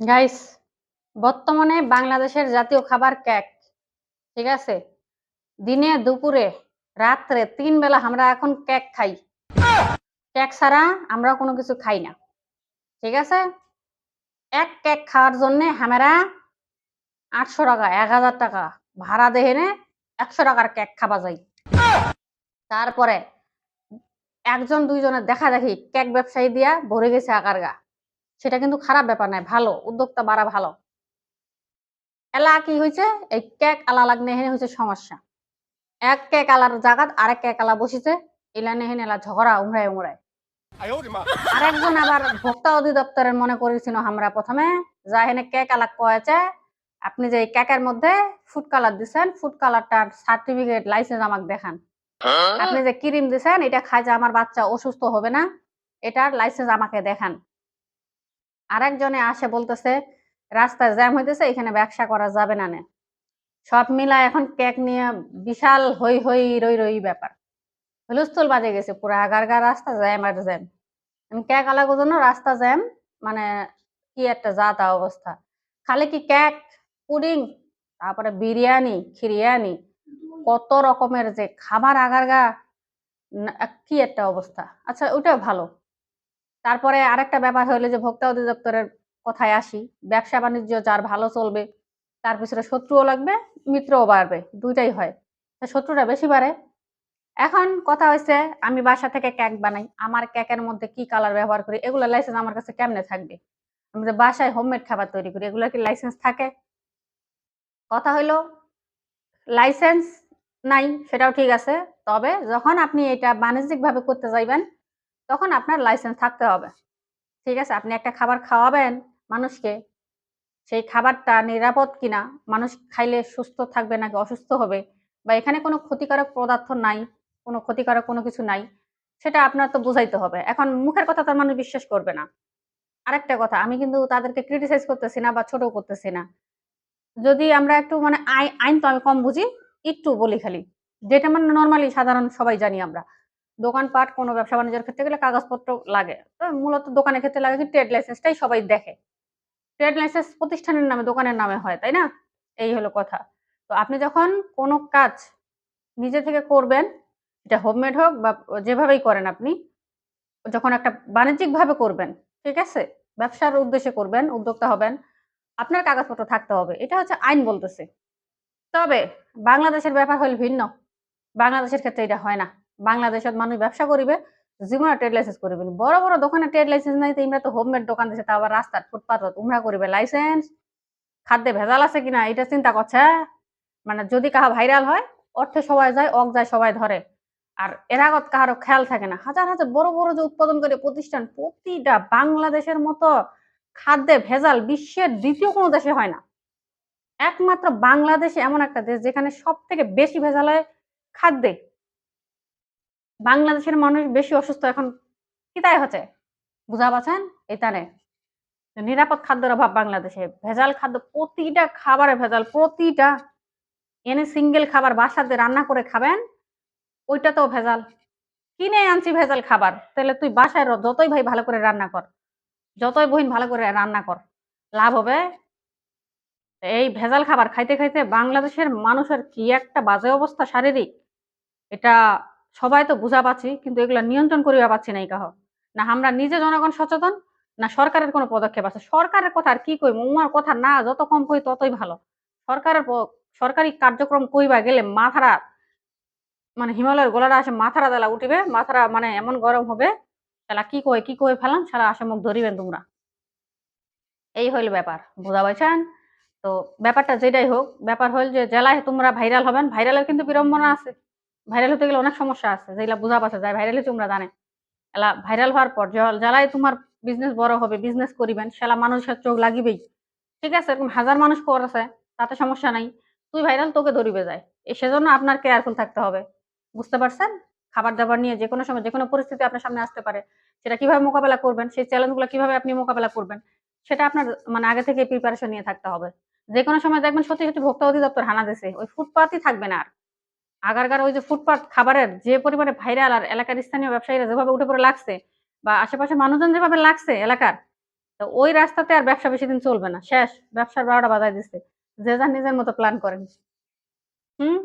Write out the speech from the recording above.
Guys বর্তমানে বাংলাদেশের জাতীয় খাবার কেক, ঠিক আছে? দিনে দুপুরে, রাত্রে তিন বেলা আমরা এখন কেক খাই। কেক ছাড়া আমরা কোনো কিছু খাই না, ঠিক আছে? এক কেক খাওয়ার জন্য আমরা আটশো টাকা, এক হাজার টাকা ভাড়া দেহে নে একশো টাকার কেক খাওয়া যায়। তারপরে একজন দুইজনের দেখা দেখি কেক ব্যবসায়ী দিয়া ভরে গেছে আকার গা সেটা কিন্তু খারাপ ব্যাপার নয় ভালো। উদ্যোক্তা বাড়া ভালো। এলা কি হয়েছে এই ক্যাক আলা লাগনে হেনে হয়েছে সমস্যা। এক ক্যাক আলার জাগাত আরেক ক্যাক আলা বসেছে এলা নেহেন এলা ঝগড়া উমরায় উমরায় আরেকজন আবার ভোক্তা অধিদপ্তরের মনে করেছিল আমরা প্রথমে যা হেনে ক্যাক আলা কয়েছে আপনি যে ক্যাকের মধ্যে ফুড কালার দিছেন ফুড কালারটার সার্টিফিকেট লাইসেন্স আমাকে দেখান। হ্যাঁ? আপনি যে ক্রিম দিছেন এটা খাই যে আমার বাচ্চা অসুস্থ হবে না এটার লাইসেন্স আমাকে দেখান। আরেকজনে আসে বলতেছে রাস্তায় জ্যাম হইতেছে, এখানে ব্যবসা করা যাবে না নে। সব মিলা এখন কেক নিয়ে বিশাল হই হই রই রই ব্যাপার। হুলস্থুল বাজে গেছে, পুরো আগার গা রাস্তা জ্যাম আর জ্যাম। কেক আলাগোর জন্য রাস্তা জ্যাম মানে কি একটা যা তা অবস্থা। খালি কি কেক, পুডিং, তারপরে বিরিয়ানি, খিরিয়ানি, কত রকমের যে খাবার আগার গা কি একটা অবস্থা। আচ্ছা ওটাও ভালো। তারপরে আরেকটা ব্যাপার হলো যে ভোক্তা অধিদপ্তরের কথায় আসি, ব্যবসা বাণিজ্য যার ভালো চলবে, তার পিছনে শত্রুও লাগবে, মিত্রও বাড়বে, দুইটাই হয়। শত্রুটা বেশি বাড়ে। এখন কথা হয়েছে আমি বাসা থেকে ক্যাক বানাই, আমার ক্যাকের মধ্যে কি কালার ব্যবহার করি, এগুলো লাইসেন্স আমার কাছে কেমনে থাকবে? আমি যে বাসায় হোমমেড খাবার তৈরি করি এগুলো কি লাইসেন্স থাকে? কথা হইল লাইসেন্স নাই, সেটাও ঠিক আছে, তবে যখন আপনি এটা বাণিজ্যিকভাবে করতে যাইবেন তখন আপনার লাইসেন্স থাকতে হবে। ঠিক আছে? আপনি একটা খাবার খাওয়াবেন মানুষকে, সেই খাবারটা নিরাপদ কিনা, মানুষ খাইলে সুস্থ থাকবে নাকি অসুস্থ হবে, বা এখানে কোনো ক্ষতিকারক পদার্থ নাই, কোনো ক্ষতিকারক কোনো কিছু নাই, সেটা আপনার তো বুঝাইতে হবে। এখন মুখের কথা তার মানুষ বিশ্বাস করবে না। আরেকটা কথা, আমি কিন্তু তাদেরকে ক্রিটিসাইজ করতেছি না বা ছোট করতেছি না। যদি আমরা একটু মানে আই- আইন তো আমি কম বুঝি, একটু বলি খালি। যেটা মানে নর্মালি সাধারণ সবাই জানি আমরা। দোকানপাট, কোনো ব্যবসা বাণিজ্যের ক্ষেত্রে গেলে কাগজপত্র লাগে। তো মূলত দোকানের ক্ষেত্রে লাগে ট্রেড লাইসেন্সটাই সবাই দেখে। ট্রেড লাইসেন্স প্রতিষ্ঠানের নামে, দোকানের নামে হয়, তাই না? এই হলো কথা। তো আপনি যখন কোনো কাজ নিজে থেকে করবেন, এটা হোমমেড হোক বা যেভাবেই করেন আপনি, যখন একটা বাণিজ্যিকভাবে করবেন, ঠিক আছে? ব্যবসার উদ্দেশ্যে করবেন, উদ্যোক্তা হবেন, আপনার কাগজপত্র থাকতে হবে। এটা হচ্ছে আইন বলতেছে। তবে বাংলাদেশের ব্যাপার হল ভিন্ন। বাংলাদেশের ক্ষেত্রে এটা হয় না। বাংলাদেশের মানুষ ব্যবসা করিবে, জীবনে ট্রেড লাইসেন্স করিবে বড় বড় দোকানে ট্রেড লাইসেন্স নাই তো ইমরা তো হোমমেড দোকান দিছে, তা আবার রাস্তার ফুটপাত উমরা করিবে। লাইসেন্স খাদ্যে ভেজাল আছে কিনা এটা চিন্তা করছে মানে যদি কাহা ভাইরাল হয়, অর্থে সবাই যায় অক যায়, সবাই ধরে। আর এর আগত কাহারও খেয়াল থাকে না। হাজার হাজার বড় বড় যে উৎপাদন করে প্রতিষ্ঠান, প্রতিটা বাংলাদেশের মতো খাদ্যে ভেজাল বিশ্বের দ্বিতীয় কোনো দেশে হয় না। একমাত্র বাংলাদেশ এমন একটা দেশ যেখানে সব থেকে বেশি ভেজাল হয় খাদ্যে। বাংলাদেশের মানুষ বেশি অসুস্থ এখন কিতায় হচ্ছে? বুঝা পাচ্ছেন? এখানে নিরাপদ খাদ্যের অভাব বাংলাদেশে। ভেজাল খাদ্য, প্রতিটা খাবারে ভেজাল, প্রতিটা এনে সিঙ্গেল খাবার বাসাতে রান্না করে খাবেন, ওইটাতেও ভেজাল। কিনে আনছি ভেজাল খাবার, তাহলে তুই বাসায় যতই ভাই ভালো করে রান্না কর, যতই বহিন ভালো করে রান্না কর, লাভ হবে। এই ভেজাল খাবার খাইতে খাইতে বাংলাদেশের মানুষের কি একটা বাজে অবস্থা, শারীরিক। এটা সবাই তো বুঝা পাচ্ছি কিন্তু এগুলা নিয়ন্ত্রণ করিবা পাচ্ছি না এই কাহ। না আমরা নিজে জনগণ সচেতন, না সরকারের কোনো পদক্ষেপ আছে। সরকারের কথা আর কি কই উমার কথা না, যত কম কই ততই ভালো। সরকারের সরকারি কার্যক্রম কইবা গেলে মাথারা মানে হিমালয়ের গোলাটা আসে মাথারা দেলা উঠিবে, মাথারা মানে এমন গরম হবে তাহলে কি কই কি কই ফেলাম সারা আসে মুখ ধরিবেন তোমরা। এই হইল ব্যাপার বুঝা পাইছেন তো ব্যাপারটা যেটাই হোক, ব্যাপার হল যে জেলায় তোমরা ভাইরাল হবেন, ভাইরালের কিন্তু বিড়ম্বনা আছে। ভাইরাল হতে গেলে অনেক সমস্যা আছে, যেগুলা বুঝা পাচ্ছে যায়। ভাইরাল তোমরা জানে। এলা ভাইরাল হওয়ার পর জেলায় তোমার বিজনেস বড় হবে বিজনেস করিবেন সেলা মানুষের চোখ লাগিবেই। ঠিক আছে? এরকম হাজার মানুষ করেছে তাতে সমস্যা নাই। তুই ভাইরাল তোকে ধরিবে যায়। সেজন্য আপনার কেয়ারফুল থাকতে হবে। বুঝতে পারছেন? খাবার দাবার নিয়ে যে কোনো সময়, যে কোনো পরিস্থিতি আপনার সামনে আসতে পারে। সেটা কীভাবে মোকাবেলা করবেন, সেই চ্যালেঞ্জগুলো কীভাবে আপনি মোকাবেলা করবেন, সেটা আপনার মানে আগে থেকে প্রিপারেশন নিয়ে থাকতে হবে। যে কোনো সময় দেখবেন সত্যি সত্যি ভোক্তা অধিদপ্তর হানা দিছে, ওই ফুটপাতই থাকবে না আর। আগারগার ওই যে ফুটপাথ খাবারের যে পরিমাণে ভাইরাল আর এলাকার স্থানীয় ব্যবসায়ীরা যেভাবে উঠে পড়ে লাগছে বা আশেপাশে মানুষজন যেভাবে লাগছে এলাকার, তো ওই রাস্তাতে আর ব্যবসা বেশি দিন চলবে না। শেষ, ব্যবসার বারোটা বাজায় দিচ্ছে যে যার নিজের মতো প্ল্যান করেন হুম?